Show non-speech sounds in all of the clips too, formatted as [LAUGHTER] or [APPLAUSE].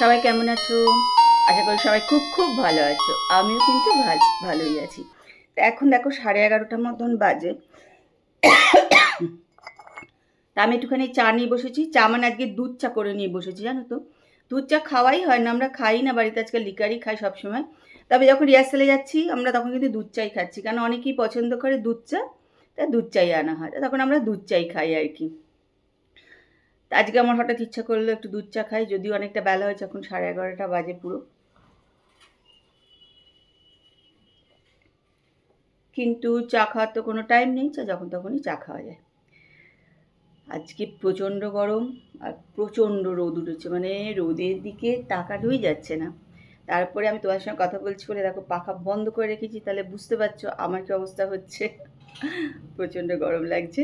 সবাই কেমন আছো? আশা করি সবাই খুব খুব ভালো আছো। আমিও কিন্তু ভালো ভালোই আছি। তা এখন দেখো সাড়ে এগারোটার মতন বাজে। তা আমি একটুখানি চা নিয়ে বসেছি। চা মানে আজকে দুধ চা করে নিয়ে বসেছি, জানো তো? দুধ চা খাওয়াই হয় না, আমরা খাই না, বাড়িতে আজকাল লিকারই খাই সবসময়। তবে যখন রিহার্সালে যাচ্ছি, আমরা তখন কিন্তু দুধ চাই খাচ্ছি। কারণ অনেকেই পছন্দ করে দুধ চা, তা দুধ চাই আনা হয়। তখন আমরা দুধ চাই খাই আর কি। আজকে আমার হঠাৎ ইচ্ছা করল একটু দুধ চা খাই, যদিও অনেকটা বেলা হয়েছে, এখন সাড়ে এগারোটা বাজে পুরো। কিন্তু চা খাওয়ার তো কোনো টাইম নেই, চা যখন তখনই চা খাওয়া যায়। আজকে প্রচণ্ড গরম আর প্রচণ্ড রোদ উঠেছে মানে রোদের দিকে তাকানোই যাচ্ছে না। তারপরে আমি তোমার সঙ্গে কথা বলছি বলে দেখো পাখা বন্ধ করে রেখেছি, তাহলে বুঝতে পারছ আমার কি অবস্থা হচ্ছে। প্রচণ্ড গরম লাগছে।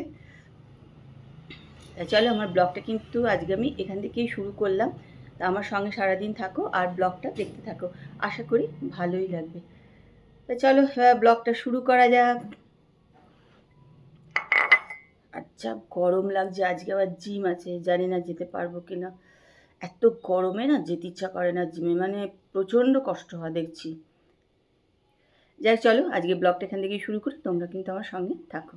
চলো আমার ব্লগটা কিন্তু আজকে আমি এখান থেকেই শুরু করলাম। তা আমার সঙ্গে সারাদিন থাকো আর ব্লগটা দেখতে থাকো। আশা করি ভালোই লাগবে। তা চলো ব্লগটা শুরু করা যাক। আচ্ছা গরম লাগছে, আজকে আবার জিম আছে, জানি না যেতে পারব কি না এত গরমে না যেতে ইচ্ছা করে না জিমে মানে প্রচণ্ড কষ্ট হয় দেখছি। যাই চলো আজকে ব্লগটা এখান থেকেই শুরু করি, তোমরা কিন্তু আমার সঙ্গে থাকো।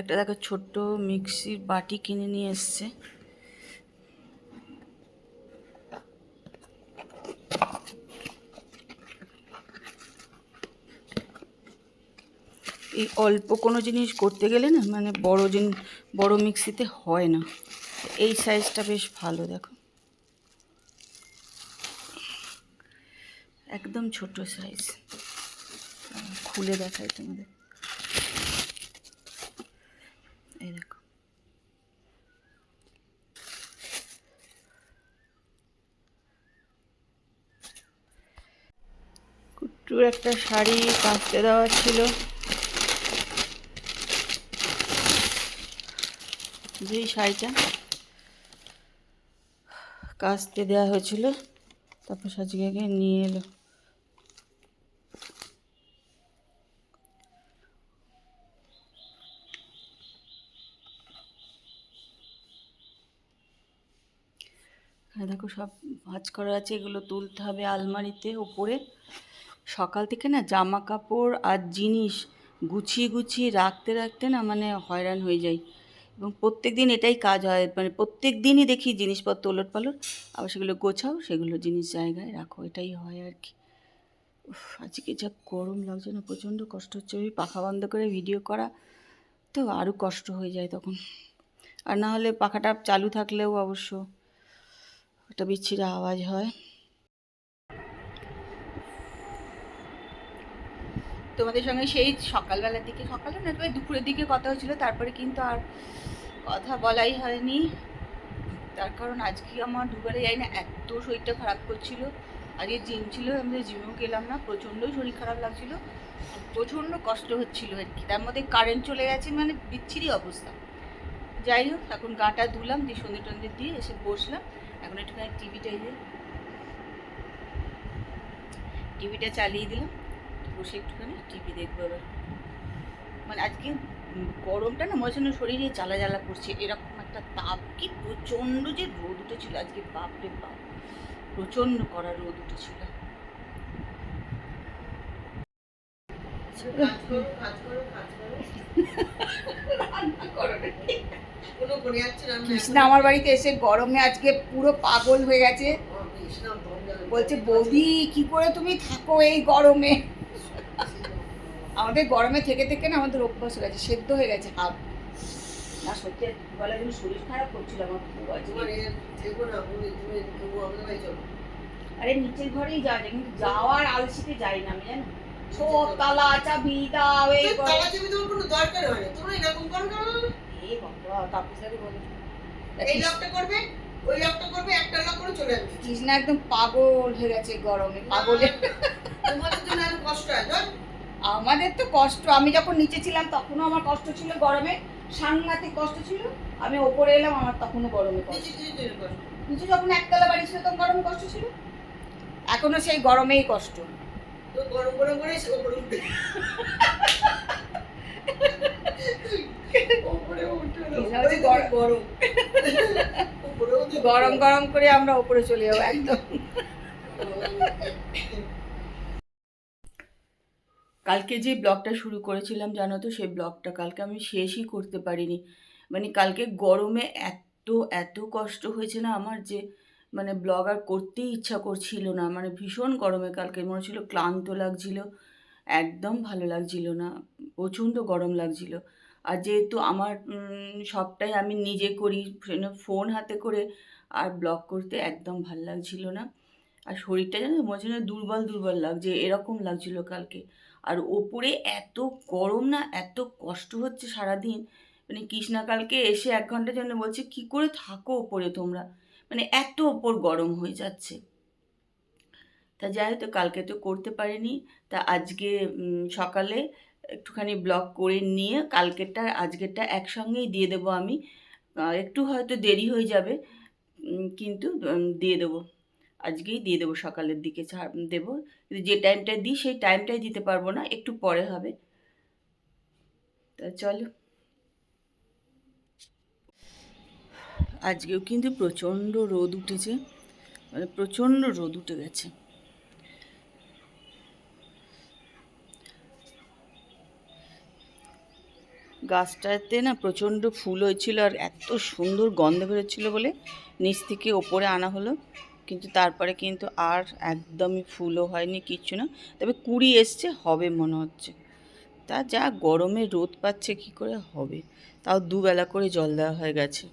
একটা দেখো ছোট্ট মিক্সির বাটি কিনে নিয়ে এসছে। এই অল্প কোনো জিনিস করতে গেলে না মানে বড় জিন, বড় মিক্সিতে হয় না। এই সাইজটা বেশ ভালো, দেখো। একদম ছোট সাইজ খুলে দেখাই তোমাদের। এই দেখো। কুট্টুর একটা শাড়ি কাচতে দেওয়া ছিল। যেই শাড়িটা কাচতে দেওয়া হয়েছিল, তারপর গিয়ে নিয়ে এলো। দেখো সব ভাঁজ করা আছে, এগুলো তুলতে হবে আলমারিতে ওপরে সকাল থেকে না জামা কাপড় আর জিনিস গুছিয়ে গুছিয়ে রাখতে রাখতে না মানে হয়রান হয়ে যাই। এবং প্রত্যেক দিন এটাই কাজ হয় মানে প্রত্যেক দিনই দেখি জিনিসপত্র ওলট পালট আবার সেগুলো গোছাও, সেগুলো জিনিস জায়গায় রাখো, এটাই হয় আর কি। আজকে যা গরম লাগছে না, প্রচণ্ড কষ্ট হচ্ছে, ওই পাখা বন্ধ করে ভিডিও করা, তো আরও কষ্ট হয়ে যায় তখন। আর না হলে পাখাটা চালু থাকলেও অবশ্য। একটা বিচ্ছিরি আওয়াজ হয়। তোমাদের সঙ্গে সেই সকালবেলার দিকে, সকালে না তবে দুপুরের দিকে কথা হয়েছিল, তারপরে কিন্তু আর কথা বলাই হয়নি। তার কারণ আজকে আমার দুবারে যাই না, এত শরীরটা খারাপ করছিল। আজকে জিম ছিল আমি জিমেও গেলাম না প্রচণ্ডই শরীর খারাপ লাগছিল। প্রচণ্ড কষ্ট হচ্ছিল আর কি। তার মধ্যে কারেন্ট চলে গেছে মানে বিচ্ছিরি অবস্থা। যাই হোক, এখন গাটা ধুলাম, দিয়ে সন্ধে টন্ধে দিয়ে এসে বসলাম। এখন একটুখানি টিভিটা এই যে টিভিটা চালিয়ে দিলাম বসে একটুখানি টিভি দেখব এবার। মানে আজকে গরমটা না মনে হচ্ছে শরীরে জ্বালা জ্বালা করছে এরকম একটা তাপ। কি প্রচণ্ড যে রোদ উঠেছিল আজকে বাপরে বাপ। প্রচণ্ড কড়া রোদ উঠেছিল। কাজ করো কাজ করো কাজ করো। [LAUGHS] কৃষ্ণা আমার বাড়িতে এসে গরমে আজকে পুরো পাগল হয়ে গেছে। বলছে বৌদি কি করে তুমি থাকো এই গরমে? আমাদের গরমে থেকে থেকে না আমাদের অভ্যাস হয়ে গেছে সেদ্ধ হয়ে গেছে হাত। না সত্যি বলার জন্য শরীর খারাপ করছিল আমার আরে নিচের ঘরেই যাওয়া যায় কিন্তু যাওয়ার আলসিতে যাই না আমি জানো? ছো তালা চাবি দাও এই তালা চেপে তোমার কোনো দরকার হয় না তোমরা এরকম করো এই লকটা করবে ওই লকটা করবে একটা লক করে চলে কৃষ্ণা একদম পাগল হয়ে গেছে গরমে পাগলে। তোমাদের জন্য আরও কষ্ট হয় আমাদের তো কষ্ট আমি যখন নিচে ছিলাম তখনও আমার কষ্ট ছিল গরমে সাংঘাতিক কষ্ট ছিল আমি ওপরে এলাম আমার তখনও গরমে কষ্ট। নিচে যখন একতলা বাড়ি ছিল তখন গরমে কষ্ট ছিল? এখনও সেই গরমেই কষ্ট। তো গরম গরম করে [LAUGHS] গরম। গরম করে আমরা ওপরে চলে যাব একদম। কালকে যে ব্লগটা শুরু করেছিলাম জানো তো সেই ব্লগটা কালকে আমি শেষই করতে পারিনি। মানে কালকে গরমে এত এত কষ্ট হয়েছে না আমার যে মানে ব্লগ আর করতেই ইচ্ছা করছিল না। মানে ভীষণ গরমে কালকে মনে হচ্ছিল ক্লান্ত লাগছিল একদম ভালো লাগছিল না প্রচণ্ড গরম লাগছিল। আর যেহেতু আমার সবটাই আমি নিজে করি ফোন হাতে করে আর ব্লগ করতে একদম ভালো লাগছিল না। আর শরীরটা যেন মনে হচ্ছে দুর্বল দুর্বল লাগছে, এরকম লাগছিল কালকে। আর ওপরে এত গরম না, এত কষ্ট হচ্ছে সারাদিন। মানে কৃষ্ণা কালকে এসে এক ঘণ্টার জন্য বলছে, কি করে থাকো ওপরে তোমরা? মানে এত ওপর গরম হয়ে যাচ্ছে। তা যাই হোক, তো কালকে তো করতে পারিনি। তা আজকে সকালে একটুখানি ব্লক করে নিয়ে কালকেরটা আর আজকেরটা একসঙ্গেই দিয়ে দেবো আমি। একটু হয়তো দেরি হয়ে যাবে কিন্তু দিয়ে দেবো। আজকেই দিয়ে দেবো সকালের দিকে ছাড় দেবো। কিন্তু যে টাইমটা দিই, সেই টাইমটাই দিতে পারব না, একটু পরে হবে। তা চলো। আজকেও কিন্তু প্রচণ্ড রোদ উঠেছে মানে প্রচণ্ড রোদ উঠে গেছে। গাছটাতে না প্রচণ্ড ফুল হয়েছিল আর এত সুন্দর গন্ধ বেরোচ্ছিল বলে নিচ থেকে ওপরে আনা হলো। কিন্তু তারপরে কিন্তু আর একদমই ফুলও হয়নি, কিচ্ছু না। তবে কুড়ি এসছে, হবে মনে হচ্ছে। তা যা গরমে রোদ পাচ্ছে, কি করে হবে? তাও দুবেলা করে জল দেওয়া হয়ে গেছে।